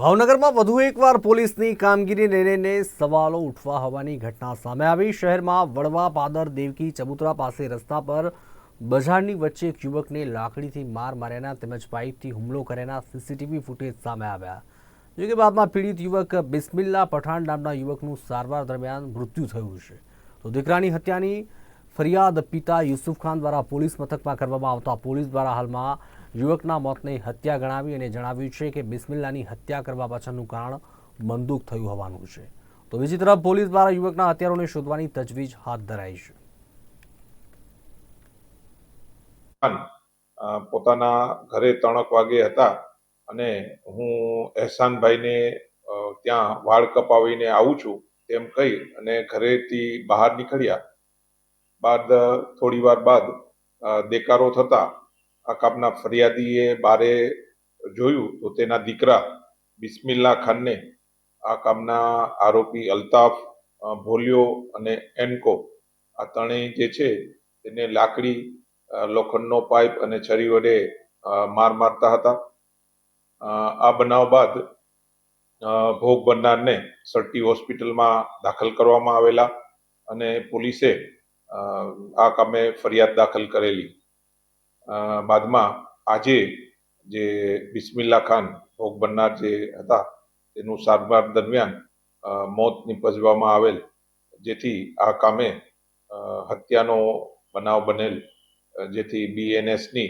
ભાવનગરમાં વધુ એકવાર પોલીસની કામગીરીને લઈને સવાલો ઉઠવા હોવાની ઘટના સામે આવી. શહેરમાં વડવા પાદર દેવકી ચબુતરા પાસે રસ્તા પર બજારની વચ્ચે એક યુવકને લાકડીથી માર માર્યાના તેમજ પાઇપથી હુમલો કર્યાના સીસીટીવી ફૂટેજ સામે આવ્યા. જો કે બાદમાં પીડિત યુવક બિસ્મિલ્લા પઠાણ નામના યુવકનું સારવાર દરમિયાન મૃત્યુ થયું છે. તો દીકરાની હત્યાની ફરિયાદ પિતા યુસુફ ખાન દ્વારા પોલીસ મથકમાં કરવામાં આવતા પોલીસ દ્વારા હાલમાં યુવકના મોતને હત્યા ગણાવી અને જણાવ્યું છે કે બિસ્મિલ્લાની હત્યા કરવા પાછળનું કારણ બંદૂક થયું હોવાનું છે. તો બીજી તરફ પોલીસ દ્વારા યુવકના હત્યારોને શોધવાની તજવીજ હાથ ધરાઈ છે. પોતાના ઘરે ત્રણક વાગે હતા અને હું એહસાનભાઈને ત્યાં વાળ કપાવીને આવું છું તેમ કહી અને ઘરેથી બહાર નીકળ્યા. બાદ થોડી વાર બાદ દેકારો થતા આ કામના ફરિયાદીએ બારે જોયું તો તેના દીકરા બિસ્મિલ્લા ખાનને આ કામના આરોપી અલ્તાફ ભોલિયો અને એન્કો આ ત્રણેય જે છે તેને લાકડી લોખંડનો પાઇપ અને છરી વડે માર મારતા હતા. આ બનાવ બાદ ભોગ બનનારને સરટી હોસ્પિટલમાં દાખલ કરવામાં આવેલા અને પોલીસે આ કામે ફરિયાદ દાખલ કરેલી. બાદમાં આજે જે બિસ્મિલ્લા ખાન, ભોગ બનનાર જે હતા, તેનું સારવાર દરમિયાન મોત નિપજવામાં આવેલ, જેથી આ કામે હત્યાનો બનાવ બનેલ, જેથી બીએનએસની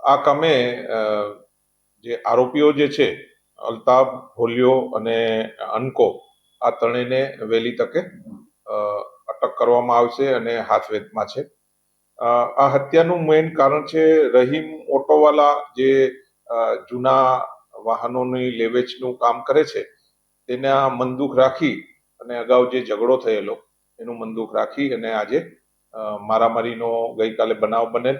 આ કામે જે આરોપીઓ જે છે, અલ્તાફ, ભોલિયો અને અનકો, આ ત્રણેયને વહેલી તકે અટક કરવામાં આવશે અને હાથવેધમાં છે. આ હત્યાનું મેઇન કારણ છે રહીમ ઓટોવાલા જે જૂના વાહનોની લેવેચનું કામ કરે છે, તેના મંદુખ રાખી અને અગાઉ જે ઝઘડો થયેલો, એનું મંદુખ રાખી અને આજે મારામારીનો ગઈકાલે બનાવ બનેલ.